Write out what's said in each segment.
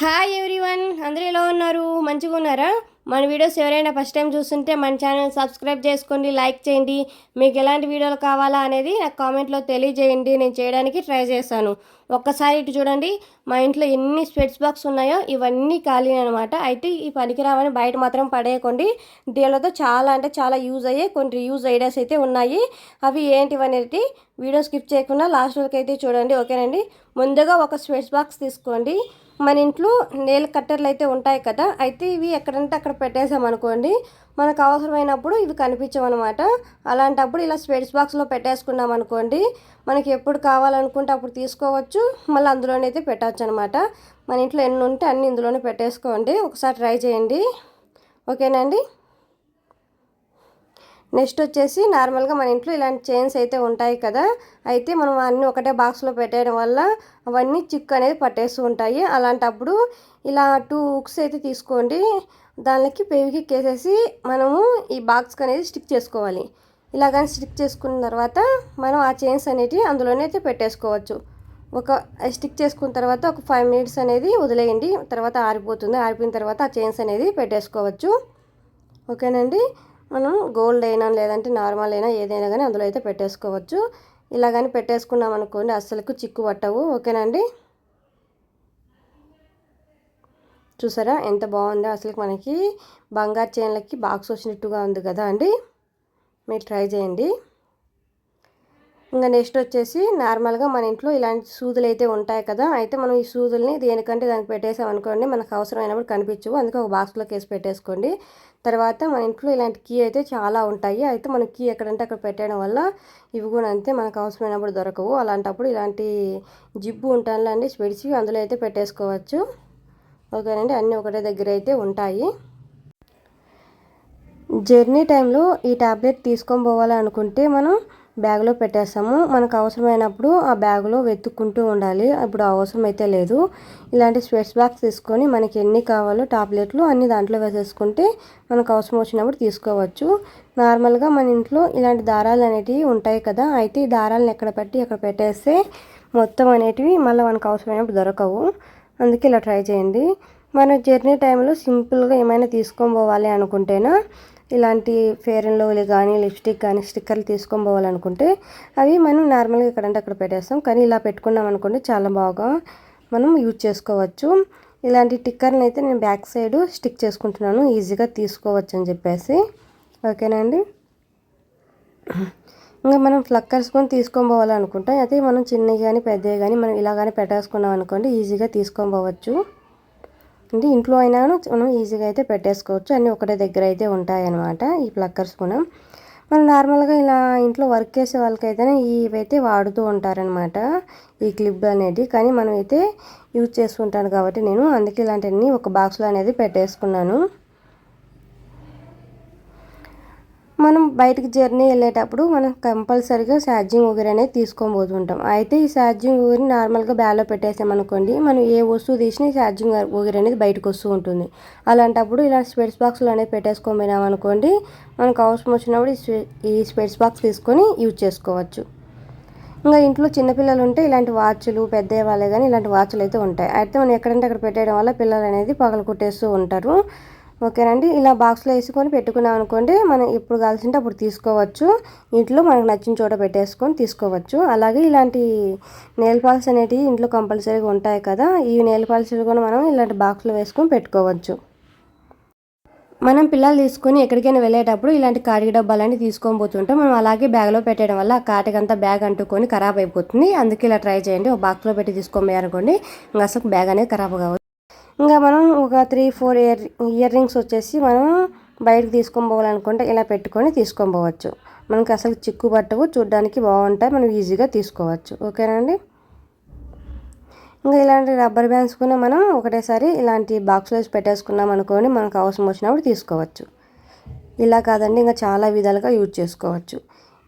Hi everyone అందరూ ఎలా ఉన్నారు? మంచిగా ఉన్నారా? మన వీడియోస్ ఎవరైనా ఫస్ట్ టైం చూస్తుంటే మన ఛానల్ సబ్స్క్రైబ్ చేసుకోండి లైక్ చేయండి. మీకు ఎలాంటి వీడియోలు కావాలా అనేది నాకు కామెంట్లో తెలియజేయండి. నేను చేయడానికి ట్రై చేస్తాను ఒక్కసారి ఇటు చూడండి. మా ఇంట్లో ఎన్ని స్వెట్స్ బాక్స్ ఉన్నాయో ఇవన్నీ ఖాళీ అనమాట అయితే ఈ పనికిరావని బయట మాత్రం పడేయకండి. దీనితో చాలా అంటే చాలా యూజ్ అయ్యే కొన్ని యూజ్ ఐడియాస్ అయితే ఉన్నాయి. అవి ఏంటివనేది వీడియో స్కిప్ చేయకుండా లాస్ట్ వరకు అయితే చూడండి. ఓకేనండి? ముందుగా ఒక స్వెట్స్ బాక్స్ తీసుకోండి. మన ఇంట్లో నేల కట్టర్లు అయితే ఉంటాయి కదా అయితే ఇవి ఎక్కడంటే అక్కడ పెట్టేసామనుకోండి మనకు అవసరమైనప్పుడు ఇవి కనిపించమన్నమాట అలాంటప్పుడు ఇలా స్వెట్స్ బాక్స్లో పెట్టేసుకున్నాం అనుకోండి మనకి ఎప్పుడు కావాలనుకుంటే అప్పుడు తీసుకోవచ్చు మళ్ళీ అందులోనైతే పెట్టవచ్చు అనమాట మన ఇంట్లో ఎన్ని ఉంటే అన్ని ఇందులోనే పెట్టేసుకోండి ఒకసారి ట్రై చేయండి. ఓకేనండి నెక్స్ట్ వచ్చేసి నార్మల్గా మన ఇంట్లో ఇలాంటి చైన్స్ అయితే ఉంటాయి కదా అయితే మనం అన్నీ ఒకటే బాక్స్లో పెట్టేయడం వల్ల అవన్నీ చిక్కు అనేది పట్టేస్తూ ఉంటాయి. అలాంటప్పుడు ఇలా టూ హుక్స్ అయితే తీసుకోండి. దానికి పెవికి కేసేసి మనము ఈ బాక్స్కి అనేది స్టిక్ చేసుకోవాలి. ఇలా కానీ స్టిక్ చేసుకున్న తర్వాత మనం ఆ చైన్స్ అనేటివి అందులోనే అయితే పెట్టేసుకోవచ్చు. ఒక స్టిక్ చేసుకున్న తర్వాత ఒక ఫైవ్ మినిట్స్ అనేది వదిలేయండి తర్వాత ఆరిపోతుంది. ఆరిపోయిన తర్వాత ఆ చైన్స్ అనేది పెట్టేసుకోవచ్చు. ఓకేనండి? మనం గోల్డ్ అయినా లేదంటే నార్మల్ అయినా ఏదైనా కానీ అందులో అయితే పెట్టేసుకోవచ్చు. ఇలా కానీ పెట్టేసుకున్నాం అనుకోండి అస్సలకు చిక్కు పట్టవు. ఓకేనండి చూసారా ఎంత బాగుందో అసలు మనకి బంగారు చైన్లకి బాక్స్ వచ్చినట్టుగా ఉంది కదా అండి. మీరు ట్రై చేయండి. ఇంకా నెక్స్ట్ వచ్చేసి నార్మల్గా మన ఇంట్లో ఇలాంటి సూదులు అయితే ఉంటాయి కదా అయితే మనం ఈ సూదుల్ని దేనికంటే దానికి పెట్టేసాం అనుకోండి మనకు అవసరమైనప్పుడు కనిపించవు. అందుకే ఒక బాక్స్లోకి వేసి పెట్టేసుకోండి. తర్వాత మన ఇంట్లో ఇలాంటి కీ అయితే చాలా ఉంటాయి. అయితే మనం కీ ఎక్కడంటే అక్కడ పెట్టడం వల్ల ఇవి కూడా అంతే మనకు అవసరమైనప్పుడు దొరకవు. అలాంటప్పుడు ఇలాంటి జిబ్బు ఉంటానులేండి విడిచి అందులో అయితే పెట్టేసుకోవచ్చు. ఓకేనండి అన్నీ ఒకటే దగ్గర అయితే ఉంటాయి. జర్నీ టైంలో ఈ ట్యాబ్లెట్ తీసుకొని పోవాలనుకుంటే మనం బ్యాగ్లో పెట్టేస్తాము. మనకు అవసరమైనప్పుడు ఆ బ్యాగ్లో వెతుక్కుంటూ ఉండాలి. అప్పుడు అవసరం అయితే లేదు. ఇలాంటి స్వెట్స్ బ్యాగ్స్ తీసుకొని మనకి ఎన్ని కావాలో టాబ్లెట్లు అన్ని దాంట్లో వేసేసుకుంటే మనకు అవసరం వచ్చినప్పుడు తీసుకోవచ్చు. నార్మల్గా మన ఇంట్లో ఇలాంటి దారాలు అనేటివి ఉంటాయి కదా. అయితే ఈ దారాలను ఎక్కడ పెట్టి ఎక్కడ పెట్టేస్తే మొత్తం అనేటివి మళ్ళీ మనకు అవసరమైనప్పుడు దొరకవు. అందుకే ఇలా ట్రై చేయండి. మన జర్నీ టైంలో సింపుల్గా ఏమైనా తీసుకొని పోవాలి అనుకుంటేనా? ఇలాంటి ఫేర్ అండ్ లవ్లీ కానీ లిప్స్టిక్ కానీ స్టిక్కర్లు తీసుకొని పోవాలనుకుంటే అవి మనం నార్మల్గా ఎక్కడంటే అక్కడ పెట్టేస్తాం. కానీ ఇలా పెట్టుకున్నాం అనుకుంటే చాలా బాగా మనం యూజ్ చేసుకోవచ్చు. ఇలాంటి టిక్కర్ని అయితే నేను బ్యాక్ సైడ్ స్టిక్ చేసుకుంటున్నాను. ఈజీగా తీసుకోవచ్చు అని చెప్పేసి. ఓకేనండి ఇంకా మనం ఫ్లక్కర్స్ కొని తీసుకొని పోవాలనుకుంటాం అయితే మనం చిన్నవి కానీ పెద్దవి కానీ మనం ఇలా కానీ పెట్టేసుకున్నాం అనుకోండి ఈజీగా తీసుకొని పోవచ్చు. అంటే ఇంట్లో అయినా మనం ఈజీగా అయితే పెట్టేసుకోవచ్చు. అన్నీ ఒకటే దగ్గర అయితే ఉంటాయన్నమాట ఈ ప్లక్కర్స్ కూడా. మనం నార్మల్గా ఇలా ఇంట్లో వర్క్ చేసే వాళ్ళకైతేనే ఇవైతే వాడుతూ ఉంటారనమాట ఈ క్లిప్ అనేది. కానీ మనం అయితే యూజ్ చేసుకుంటాను కాబట్టి నేను అందుకే ఇలాంటివన్నీ ఒక బాక్స్లో అనేది పెట్టేసుకున్నాను. మనం బయటకు జర్నీ వెళ్ళేటప్పుడు మనం కంపల్సరీగా ఛార్జింగ్ ఊగిరి అనేది తీసుకొని పోతుంటాం. అయితే ఈ ఛార్జింగ్ ఊగిరి నార్మల్గా బ్యాగ్లో పెట్టేసామనుకోండి మనం ఏ వస్తువు తీసినా ఛార్జింగ్ ఊగిరి అనేది బయటకు వస్తూ ఉంటుంది. అలాంటప్పుడు ఇలా స్పెట్స్ బాక్స్లో అనేది పెట్టేసుకొని పోయినామనుకోండి మనకు అవసరం వచ్చినప్పుడు ఈ స్పెట్స్ బాక్స్ తీసుకొని యూజ్ చేసుకోవచ్చు. ఇంకా ఇంట్లో చిన్నపిల్లలు ఉంటే ఇలాంటి వాచ్లు పెద్ద వాళ్ళే కానీ ఇలాంటి వాచ్లు అయితే ఉంటాయి. అయితే మనం ఎక్కడంటే అక్కడ పెట్టేయడం వల్ల పిల్లలు అనేది పగలు కొట్టేస్తూ ఉంటారు. ఓకేనండి. ఇలా బాక్స్లో వేసుకొని పెట్టుకున్నాం అనుకోండి మనం ఎప్పుడు కావాల్సింటే అప్పుడు తీసుకోవచ్చు. ఇంట్లో మనకు నచ్చిన చోట పెట్టేసుకొని తీసుకోవచ్చు. అలాగే ఇలాంటి నెయిల్ పాల్స్ అనేటివి ఇంట్లో కంపల్సరీగా ఉంటాయి కదా ఈ నెయిల్ పాల్స్లు కూడా మనం ఇలాంటి బాక్స్లో వేసుకొని పెట్టుకోవచ్చు. మనం పిల్లలు తీసుకొని ఎక్కడికైనా వెళ్ళేటప్పుడు ఇలాంటి కాటికి డబ్బాలన్నీ తీసుకొని పోతుంటాం మనం అలాగే బ్యాగ్లో పెట్టడం వల్ల ఆ కాటికంతా బ్యాగ్ అంటుకొని ఖరాబ్ అయిపోతుంది. అందుకే ఇలా ట్రై చేయండి. ఒక బాక్స్లో పెట్టి తీసుకొని అనుకోండి ఇంకా అసలు బ్యాగ్ అనేది ఖరాబ్ కావచ్చు ఇంకా మనం ఒక three four year year rings వచ్చేసి మనం బయటకు తీసుకొని పోవాలనుకుంటే ఇలా పెట్టుకొని తీసుకొని పోవచ్చు. మనకి అసలు చిక్కు పట్టవు చూడడానికి బాగుంటాయి మనం ఈజీగా తీసుకోవచ్చు. ఓకేనండి ఇంకా ఇలాంటి రబ్బర్ బ్యాండ్స్ కూడా మనం ఒకటేసారి ఇలాంటి బాక్స్లో పెట్టేసుకున్నాం అనుకోని మనకు అవసరం వచ్చినప్పుడు తీసుకోవచ్చు. ఇలా కాదండి ఇంకా చాలా విధాలుగా యూజ్ చేసుకోవచ్చు.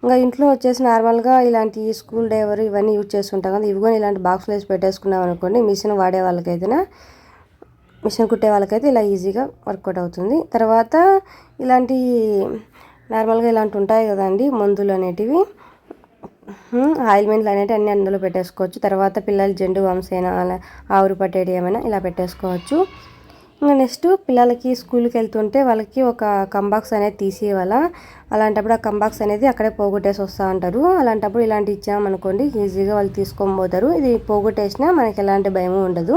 ఇంకా ఇంట్లో వచ్చేసి నార్మల్గా ఇలాంటి స్కూల్ డ్రైవర్ ఇవన్నీ యూజ్ చేస్తుంటాం కదా ఇవి కూడా ఇలాంటి బాక్స్లో వేసి పెట్టేసుకున్నాం అనుకోండి మిషన్ వాడే వాళ్ళకైతేనే మిషన్ కుట్టే వాళ్ళకైతే ఇలా ఈజీగా వర్కౌట్ అవుతుంది. తర్వాత ఇలాంటి నార్మల్గా ఇలాంటి ఉంటాయి కదండి మందులు అనేటివి. ఆయిల్మెంట్లు అనేవి అన్ని అందులో పెట్టేసుకోవచ్చు. తర్వాత పిల్లలు జెండు వంశైనా అలా ఆవురు పట్టేటి ఏమైనా ఇలా పెట్టేసుకోవచ్చు. ఇంకా నెక్స్ట్ పిల్లలకి స్కూల్కి వెళ్తుంటే వాళ్ళకి ఒక కంబాక్స్ అనేది తీసి అలాంటప్పుడు ఆ కంబాక్స్ అనేది అక్కడే పోగొట్టేసి వస్తూ ఉంటారు అలాంటప్పుడు ఇలాంటి ఇచ్చామనుకోండి ఈజీగా వాళ్ళు తీసుకొని పోతారు. ఇది పోగొట్టేసినా మనకి ఎలాంటి భయము ఉండదు.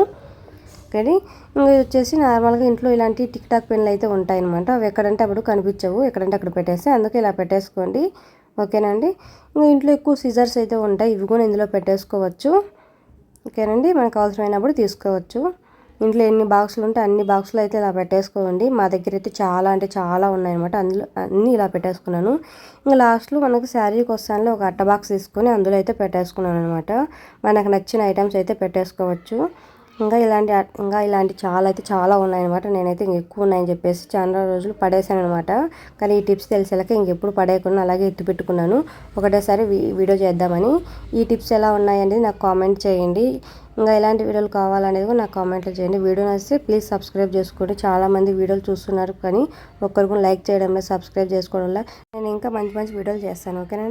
కానీ ఇంకా వచ్చేసి నార్మల్గా ఇంట్లో ఇలాంటి టిక్ టాక్ పెన్లు అయితే ఉంటాయన్నమాట. అవి ఎక్కడంటే అప్పుడు కనిపించవు. ఎక్కడంటే అక్కడ పెట్టేస్తే అందుకే ఇలా పెట్టేసుకోండి. ఓకేనండి? ఇంకా ఇంట్లో ఎక్కువ సిజర్స్ అయితే ఉంటాయి. ఇవి కూడా ఇందులో పెట్టేసుకోవచ్చు. ఓకేనండి? మనకు అవసరమైనప్పుడు తీసుకోవచ్చు. ఇంట్లో ఎన్ని బాక్సులు ఉంటే అన్ని బాక్సులు అయితే ఇలా పెట్టేసుకోండి. మా దగ్గర అయితే చాలా అంటే చాలా ఉన్నాయన్నమాట. అందులో అన్నీ ఇలా పెట్టేసుకున్నాను. ఇంకా లాస్ట్లో మనకు శారీకి వస్తానులో ఒక అట్ట బాక్స్ తీసుకొని అందులో అయితే పెట్టేసుకున్నాను అనమాట మనకు నచ్చిన ఐటమ్స్ అయితే పెట్టేసుకోవచ్చు. ఇంకా ఇలాంటి ఇంకా ఇలాంటి చాలా అయితే చాలా ఉన్నాయన్నమాట. నేనైతే ఇంక ఎక్కువ ఉన్నాయని చెప్పేసి చాలా రోజులు పడేసాను అనమాట కానీ ఈ టిప్స్ తెలిసేలాక ఇంకెప్పుడు పడేయకుండా అలాగే ఎత్తి పెట్టుకున్నాను. ఒకటేసారి వీడియో చేద్దామని. ఈ టిప్స్ ఎలా ఉన్నాయనేది నాకు కామెంట్ చేయండి. ఇంకా ఎలాంటి వీడియోలు కావాలనేది కూడా నాకు కామెంట్లు చేయండి. వీడియో నచ్చితే ప్లీజ్ సబ్స్క్రైబ్ చేసుకోండి. చాలామంది వీడియోలు చూస్తున్నారు కానీ ఒక్కరికి లైక్ చేయడం సబ్స్క్రైబ్ చేసుకోవడం వల్ల నేను ఇంకా మంచి మంచి వీడియోలు చేస్తాను. ఓకేనా?